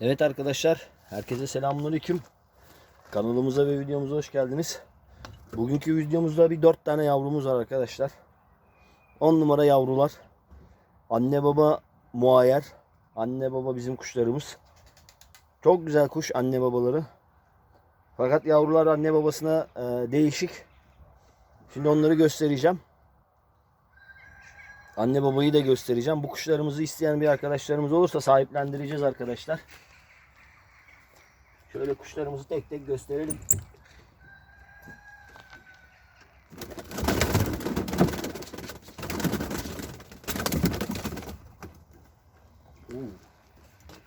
Evet arkadaşlar, herkese selamünaleyküm. Kanalımıza ve videomuza hoş geldiniz. Bugünkü videomuzda bir dört tane yavrumuz var arkadaşlar. 10 numara yavrular. Anne baba muayyer. Anne baba bizim kuşlarımız. Çok güzel kuş anne babaları. Fakat yavrular anne babasına e, değişik. Şimdi onları göstereceğim. Anne babayı da göstereceğim. Bu kuşlarımızı isteyen bir arkadaşlarımız olursa sahiplendireceğiz arkadaşlar. Şöyle kuşlarımızı tek tek gösterelim.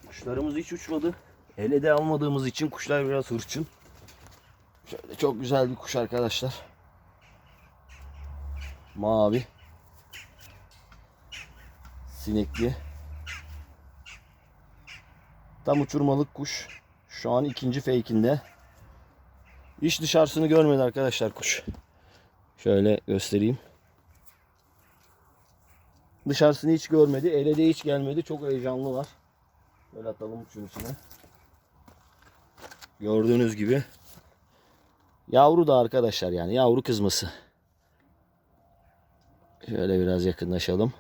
Kuşlarımız hiç uçmadı. Ele de almadığımız için kuşlar biraz hırçın. Şöyle çok güzel bir kuş arkadaşlar. Mavi. Sinekli. Tam uçurmalık kuş. Şu an ikinci fake'inde. Hiç dışarısını görmedi arkadaşlar kuş. Şöyle göstereyim. Dışarısını hiç görmedi. Ele de hiç gelmedi. Çok heyecanlı var. Böyle atalım şunun içine. Gördüğünüz gibi. Yavru da arkadaşlar yani. Yavru kızması. Şöyle biraz yakınlaşalım.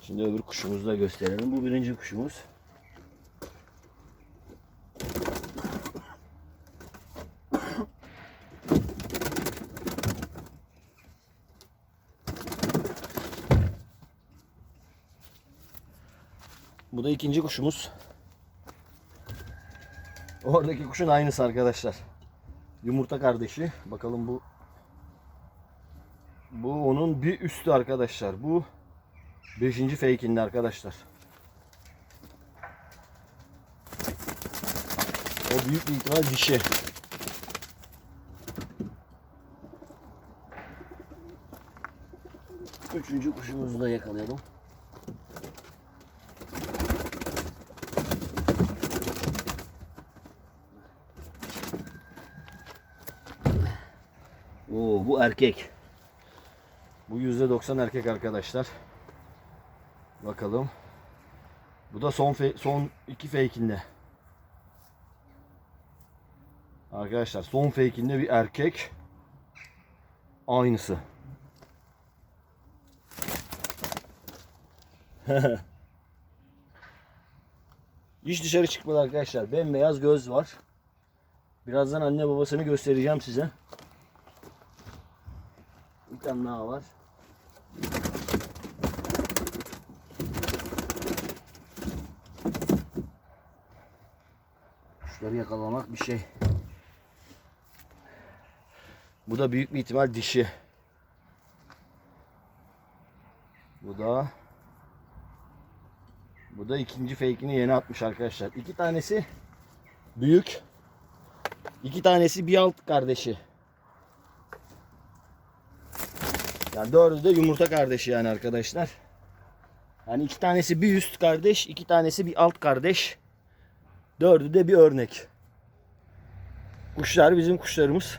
Şimdi öbür kuşumuzu da gösterelim. Bu birinci kuşumuz. Bu da ikinci kuşumuz. Oradaki kuşun aynısı arkadaşlar. Yumurta kardeşi. Bakalım bu bu onun bir üstü arkadaşlar. Bu beşinci fake'inde arkadaşlar. O büyük bir ihtimal dişi. Üçüncü kuşumuzu da yakalayalım. Erkek. Bu %90 erkek arkadaşlar. Bakalım. Bu da son son iki fake'inde. Arkadaşlar son fake'inde bir erkek. Aynısı. Hiç dışarı çıkmadı arkadaşlar. Bembeyaz göz var. Birazdan anne babasını göstereceğim size. Bir tane daha var. Kuşları yakalamak bir şey. Bu da büyük bir ihtimal dişi. Bu da bu da ikinci fake'ini yeni atmış arkadaşlar. İki tanesi büyük. İki tanesi bir alt kardeşi. Yani dördü de yumurta kardeşi yani arkadaşlar. Yani iki tanesi bir üst kardeş, iki tanesi bir alt kardeş. Dördü de bir örnek. Kuşlar bizim kuşlarımız.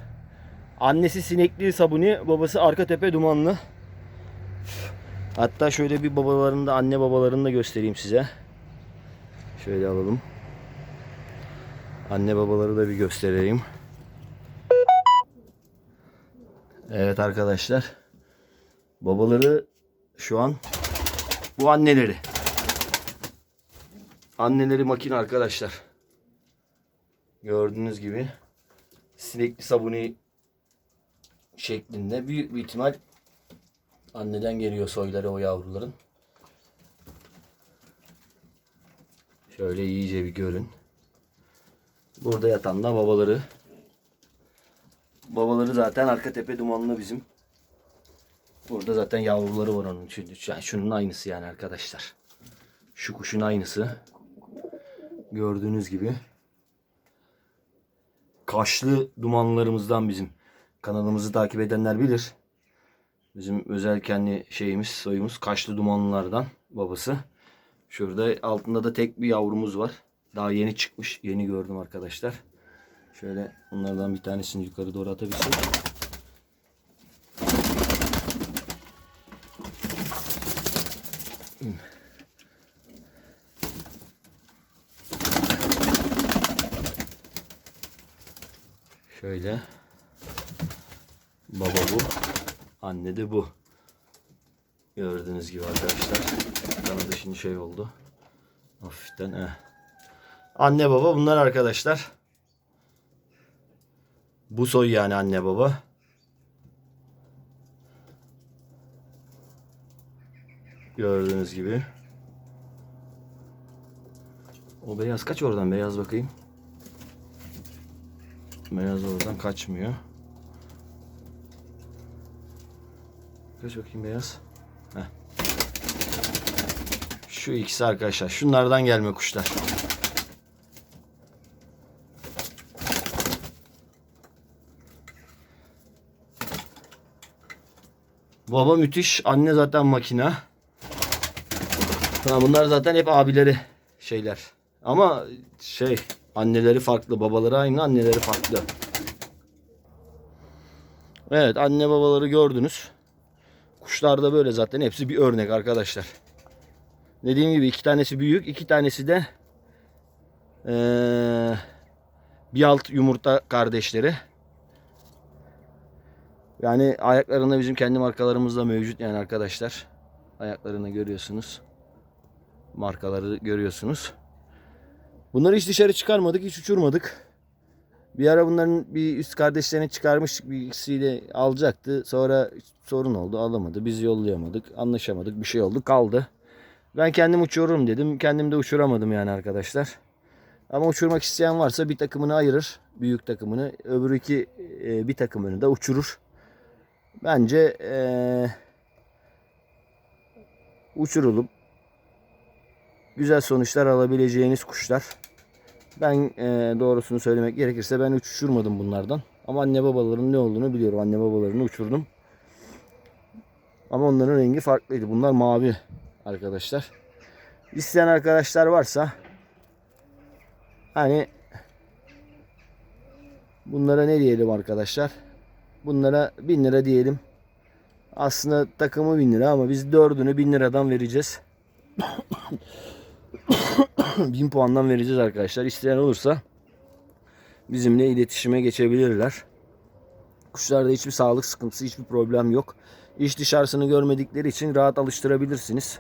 Annesi sinekli sabuni, babası arka tepe dumanlı. Hatta şöyle bir babalarını da anne babalarını da göstereyim size. Şöyle alalım. Anne babaları da bir göstereyim. Evet arkadaşlar. Babaları şu an bu anneleri. Anneleri makine arkadaşlar. Gördüğünüz gibi sinekli sabuni şeklinde büyük bir ihtimal anneden geliyor soyları o yavruların. Şöyle iyice bir görün. Burada yatan da babaları. Babaları zaten arka tepe dumanlı bizim. Burada zaten yavruları var onun. Şu- şu- Şunun aynısı yani arkadaşlar. Şu kuşun aynısı. Gördüğünüz gibi. Kaşlı dumanlarımızdan bizim. Kanalımızı takip edenler bilir. Bizim özel kendi şeyimiz, soyumuz kaşlı dumanlılardan babası. Şurada altında da tek bir yavrumuz var. Daha yeni çıkmış. Yeni gördüm arkadaşlar. Şöyle bunlardan bir tanesini yukarı doğru atabilsem. Şöyle. Baba bu. Anne de bu. Gördüğünüz gibi arkadaşlar. Kanadı şimdi şey oldu. Hafiften. Eh. Anne baba bunlar arkadaşlar. Bu soy yani anne baba. Gördüğünüz gibi. O beyaz kaç oradan beyaz bakayım. Beyaz oradan kaçmıyor. Kaç bakayım beyaz. Heh. Şu ikisi arkadaşlar. Şunlardan gelme kuşlar. Baba müthiş. Anne zaten makina. Ha, bunlar zaten hep abileri şeyler. Ama şey anneleri farklı. Babaları aynı anneleri farklı. Evet anne babaları gördünüz. Kuşlar da böyle zaten hepsi bir örnek arkadaşlar. Dediğim gibi iki tanesi büyük, iki tanesi de eee, bir alt yumurta kardeşleri. Yani ayaklarında bizim kendi markalarımız da mevcut yani arkadaşlar. Ayaklarını görüyorsunuz. Markaları görüyorsunuz. Bunları hiç dışarı çıkarmadık, hiç uçurmadık. Bir ara bunların bir üst kardeşlerini çıkarmıştık. Bir ikisiyle alacaktı. Sonra sorun oldu. Alamadı. Biz yollayamadık. Anlaşamadık. Bir şey oldu. Kaldı. Ben kendim uçururum dedim. Kendim de uçuramadım yani arkadaşlar. Ama uçurmak isteyen varsa bir takımını ayırır. Büyük takımını. Öbür iki e, bir takımını da uçurur. Bence e, uçurulup güzel sonuçlar alabileceğiniz kuşlar. Ben e, doğrusunu söylemek gerekirse ben hiç uçurmadım bunlardan. Ama anne babaların ne olduğunu biliyorum. Anne babalarını uçurdum. Ama onların rengi farklıydı. Bunlar mavi arkadaşlar. İsteyen arkadaşlar varsa hani bunlara ne diyelim arkadaşlar? Bunlara 1000 lira diyelim. Aslında takımı 1000 lira ama biz dördünü 1000 liradan vereceğiz. 1000 puandan vereceğiz arkadaşlar. İsteyen olursa bizimle iletişime geçebilirler. Kuşlarda hiçbir sağlık sıkıntısı, hiçbir problem yok. İç dışarısını görmedikleri için rahat alıştırabilirsiniz.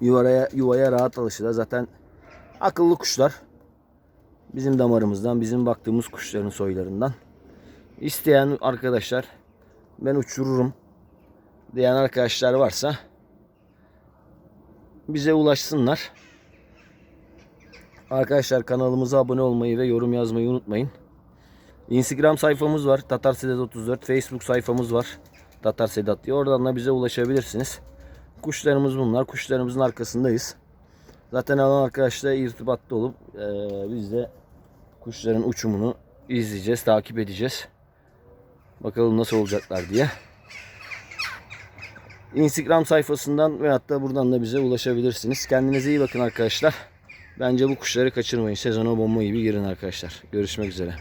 Yuvaya, yuvaya rahat alışırlar. Zaten akıllı kuşlar. Bizim damarımızdan, bizim baktığımız kuşların soylarından. İsteyen arkadaşlar ben uçururum diyen arkadaşlar varsa bize ulaşsınlar. Arkadaşlar kanalımıza abone olmayı ve yorum yazmayı unutmayın. Instagram sayfamız var. Tatar Sedat 34. Facebook sayfamız var. Tatar Sedat diye. Oradan da bize ulaşabilirsiniz. Kuşlarımız bunlar. Kuşlarımızın arkasındayız. Zaten alan arkadaşlar irtibatta olup eee, biz de kuşların uçumunu izleyeceğiz, takip edeceğiz. Bakalım nasıl olacaklar diye. Instagram sayfasından ve hatta buradan da bize ulaşabilirsiniz. Kendinize iyi bakın arkadaşlar. Bence bu kuşları kaçırmayın. Sezona bomba gibi girin arkadaşlar. Görüşmek üzere.